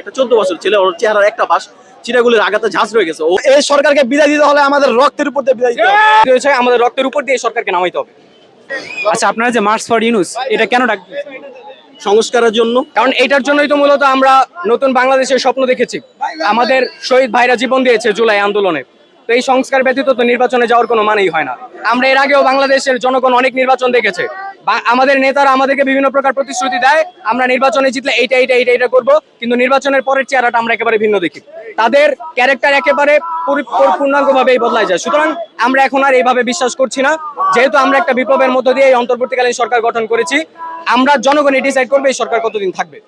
একটা চোদ্দ বছর ছেলে ওর চেহারার একটা পাশ চিরাগুলির আঘাতে ঝাঁস রয়ে গেছে। এই সরকারকে বিদায় দিতে হলে আমাদের রক্তের উপর দিয়ে বিদায় দিতে হবে। আমাদের রক্তের উপর দিয়ে সরকারকে নামাইতে হবে। আচ্ছা আপনারা যে মার্চ ফর ইউনুস এটা কেন ডাকবেন সংস্কারের জন্য। কারণ এটার জন্যই তো মূলত আমরা নতুন বাংলাদেশের স্বপ্ন দেখেছি। আমাদের শহীদ ভাইরা জীবন দিয়েছে জুলাই আন্দোলনে। তো এই সংস্কার ব্যতীত তো নির্বাচনে যাওয়ার কোনো মানেই হয় না। আমরা এর আগেও বাংলাদেশের জনগণ অনেক নির্বাচন দেখেছে। আমাদের নেতারা আমাদেরকে বিভিন্ন প্রকার প্রতিশ্রুতি দেয় আমরা নির্বাচনে জিতলে এইটা এইটা এইটা এইটা করব কিন্তু নির্বাচনের পরের চেহারাটা আমরা একেবারে ভিন্ন দেখি। তাদের ক্যারেক্টার একেবারে পরি- পূর্ণ- পূর্ণাঙ্গভাবেই বদলায় যায়। সুতরাং আমরা এখন আর এইভাবে বিশ্বাস করছি না। যেহেতু আমরা একটা বিপ্লবের মধ্য দিয়ে এই অন্তর্বর্তীকালীন সরকার গঠন করেছি আমরা জনগণই ডিসাইড করবে এই সরকার কতদিন থাকবে।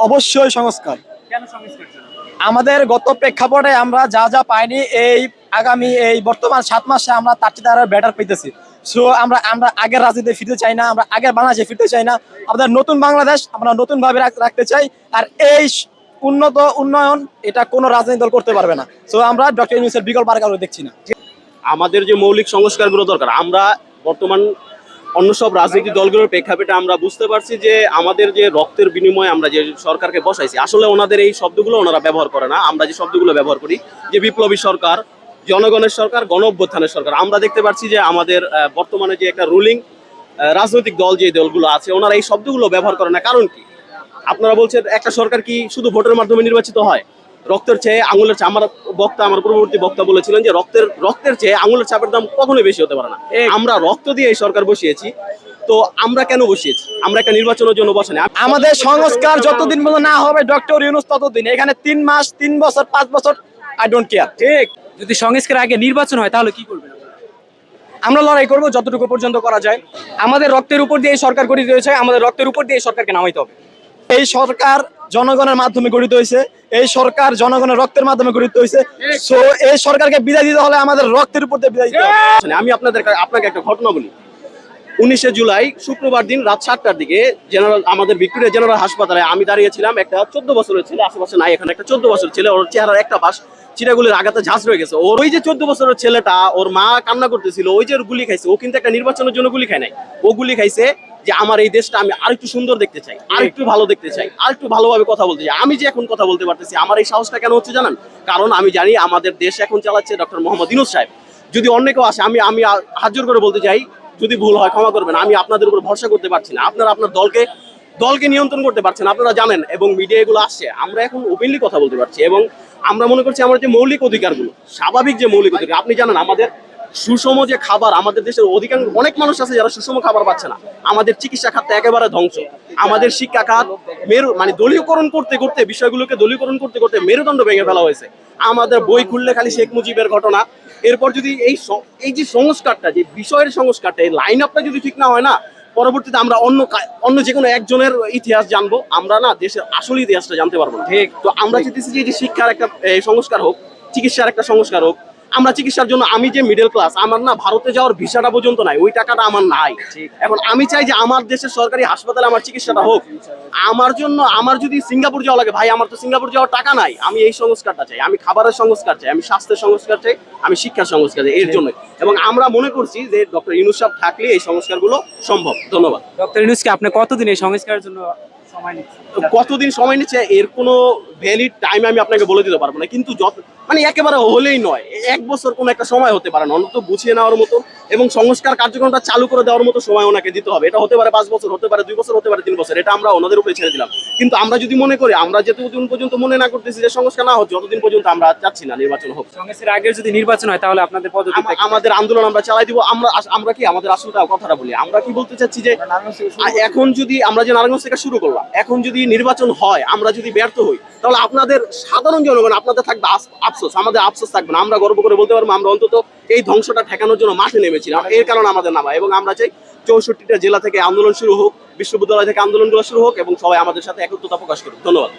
অবশ্যই সংস্কার। কেন সংস্কার? আমাদের গত প্রেক্ষাপটে আমরা যা যা পাইনি, এই আগামী, এই বর্তমান সাত মাসে আমরা তার চেয়ে আরও বেটার পেতেছি সো আমরা আমরা আগের রাজনীতিতে ফিরতে চাই না, আমরা আগের বাংলাদেশে ফিরতে চাই না। আমাদের নতুন বাংলাদেশ আমরা নতুন ভাবে রাখ- রাখতে চাই, আর এই উন্নত উন্নয়ন এটা কোনো রাজনৈতিক দল করতে পারবে না। সো আমরা ডক্টর ইউনুসের বিকল্প আর কারও দেখছি না। আমাদের যে মৌলিক সংস্কারগুলো দরকার, আমরা বর্তমান অন্য সব রাজনৈতিক দলগুলোর প্রেক্ষাপটে আমরা বুঝতে পারছি যে আমাদের যে রক্তের বিনিময়ে আমরা যে সরকারকে বসাইছি, আসলে ওনাদের এই শব্দগুলো ওনারা ব্যবহার করে না। আমরা যে শব্দগুলো ব্যবহার করি, যে বিপ্লবী সরকার, জনগণের সরকার গণ অভ্যুত্থানের সরকার, আমরা দেখতে পাচ্ছি যে আমাদের বর্তমানে যে একটা রুলিং রাজনৈতিক দল যে দলগুলো আছে, ওনারা এই শব্দগুলো ব্যবহার করে না। কারণ কি? আপনারা বলছেন, একটা সরকার কি শুধু ভোটের মাধ্যমে নির্বাচিত হয়? রক্তের চেয়ে আঙুলের চাপ আমার বক্তা আমার পূর্ববর্তী বক্তা বলেছিলেন যে রক্তের রক্তের চেয়ে আঙুলের চাপের দাম কখনোই বেশি হতে পারে না। আমরা রক্ত দিয়ে এই সরকার বসিয়েছি তো আমরা কেন বসিয়েছি? আমরা একটা নির্বাচনের জন্য বসানি। আমাদের সংস্কার যতদিন পর্যন্ত না হবে ডক্টর ইউনুস ততদিন। এখানে তিন মাস তিন বছর পাঁচ বছর আই ডোন্ট কেয়ার ঠিক। যদি সংস্কার আগে নির্বাচন হয় তাহলে কি করবেন? আমরা লড়াই করব যতটুকু পর্যন্ত করা যায়। আমাদের রক্তের উপর দিয়ে এই সরকার গঠিত হয়েছে আমাদের রক্তের উপর দিয়ে এই সরকারকে নামাইতে হবে। এই সরকার জনগণের মাধ্যমে গঠিত হয়েছে, এই সরকার জনগণের রক্তের মাধ্যমে গঠিত হয়েছে। সো এই সরকারকে বিদায় দিতে হলে আমাদের রক্তের উপর দিয়ে বিদায় দিতে আমি আপনাদের আপনাকে একটা ঘটনা বলি। উনিশে জুলাই, শুক্রবার দিন রাত সাতটার দিকে জেনারেল, আমাদের ভিক্টোরিয়া জেনারেল হাসপাতালে আমি দাঁড়িয়েছিলাম একটা চোদ্দ বছরের ছেলে, আশেপাশে নাই এখানে একটা চোদ্দ বছর ছেলে, ওর চেহারার একটা পাশ চিরাগুলির আঘাতে ঝাঁস রয়ে গেছে। ওর ওই যে চোদ্দ বছরের ছেলেটা, ওর মা কান্না করতেছিল, ওই যে গুলি খাইছে, ও কিন্তু একটা নির্বাচনের জন্য গুলি খায় নাই। ও গুলি খাইছে যে আমার এই দেশটা আমি আরেকটু সুন্দর দেখতে চাই আরেকটু ভালো দেখতে চাই আরেকটু ভালোভাবে কথা বলতে চাই। আমি যে এখন কথা বলতে পারতেছি আমার এই সাহসটা কেন হচ্ছে জানান? কারণ আমি জানি আমাদের দেশ এখন চালাচ্ছে ডক্টর মোহাম্মদ ইনুস সাহেব। যদি অন্য কেউ আসে আমি আমি আ- হাত জোর করে বলতে চাই যদি ভুল হয় ক্ষমা করবেন। আমি আপনাদের উপর ভরসা করতে পারছি না। আপনারা আপনার দলকে দলকে নিয়ন্ত্রণ করতে পারছেন। আপনারা জানেন এবং মিডিয়া এগুলো আসছে। আমরা এখন ওপেনলি কথা বলতে পারছি এবং আমরা মনে করছি আমার যে মৌলিক অধিকারগুলো স্বাভাবিক যে মৌলিক অধিকার আপনি জানেন আমাদের সুষম যে খাবার আমাদের দেশের অধিকাংশ অনেক মানুষ আছে যারা সুষম খাবার পাচ্ছে না। আমাদের চিকিৎসা খাতটা একেবারে ধ্বংস। আমাদের শিক্ষা খাত মেরু মানে দলীয়করণ করতে করতে বিষয়গুলোকে দলীয়করণ করতে করতে মেরুদণ্ড ভেঙে ফেলা হয়েছে। আমাদের বই খুললে খালি শেখ মুজিবের ঘটনা। এরপর যদি এই এই যে সংস্কারটা যে বিষয়ের সংস্কারটা এই লাইন আপটা যদি ঠিক না হয় না পরবর্তীতে আমরা অন্য অন্য যে কোনো একজনের ইতিহাস জানব। আমরা না দেশের আসল ইতিহাসটা জানতে পারব না। ঠিক। তো আমরা চাইতেছি যে শিক্ষার একটা সংস্কার হোক চিকিৎসার একটা সংস্কার হোক আমরা চিকিৎসার জন্য আমি যে মিডল ক্লাস আমার না ভারতে যাওয়ার ভিসাটা পর্যন্ত নাই ওই টাকাটা আমার নাই। এখন আমি চাই যে আমার দেশের সরকারি হাসপাতালে আমার চিকিৎসাটা হোক। আমার জন্য আমার যদি সিঙ্গাপুর যাওয়া লাগে ভাই আমার তো সিঙ্গাপুর যাওয়ার টাকা নাই। আমি এই সংস্কারটা চাই আমি খাবারের সংস্কার চাই আমি স্বাস্থ্যের সংস্কার চাই আমি শিক্ষার সংস্কার চাই এর জন্য এবং আমরা মনে করছি যে ডক্টর ইউনুস সাহেব থাকলে এই সংস্কারগুলো সম্ভব। ধন্যবাদ। ডক্টর ইউনুসকে আপনি কতদিন এই সংস্কারের জন্য কতদিন সময় নিচ্ছে, এর কোনো ভ্যালিড টাইম আমি আপনাকে বলে দিতে পারব না। কিন্তু যত মানে একেবারে হলেই নয়, এক বছর কোনো একটা সময় হতে পারে না। অন্তত গুছিয়ে নেওয়ার মতো এবং সংস্কার কার্যক্রমটা চালু করে দেওয়ার মতো সময় ওনাকে দিতে হবে। এটা হতে পারে পাঁচ বছর হতে পারে দুই বছর হতে পারে তিন বছর। এটা আমরা ওনাদের উপরে ছেড়ে দিলাম। কিন্তু আমরা যদি মনে করি আমরা যেতদিন পর্যন্ত মনে না করতেছি যে সংস্কার না হচ্ছে যতদিন পর্যন্ত আমরা চাচ্ছি না নির্বাচন হোক। সংস্কারের আগের যদি নির্বাচন হয় তাহলে আপনাদের পদক্ষেপ আমাদের আন্দোলন আমরা চালাই দিব। আমরা আমরা কি? আমাদের আসলটা কথাটা বলি। আমরা কি বলতে চাচ্ছি যে এখন যদি আমরা যে নারায়ণগঞ্জ থেকে শুরু করলাম এখন যদি নির্বাচন হয় আমরা যদি ব্যর্থ হই তাহলে আপনাদের সাধারণ জনগণ আপনাদের থাকবে আস- আফসোস। আমাদের আফসোস থাকবে না। আমরা গর্ব করে বলতে পারব আমরা অন্তত এই ধ্বংসটা ঠেকানোর জন্য মাঠে নেমেছিলাম। এর কারণে আমাদের নামা। এবং আমরা চাই চৌষট্টিটা জেলা থেকে আন্দোলন শুরু হোক, বিশ্ববিদ্যালয় থেকে আন্দোলনগুলো শুরু হোক, এবং সবাই আমাদের সাথে একত্রতা প্রকাশ করুক। ধন্যবাদ।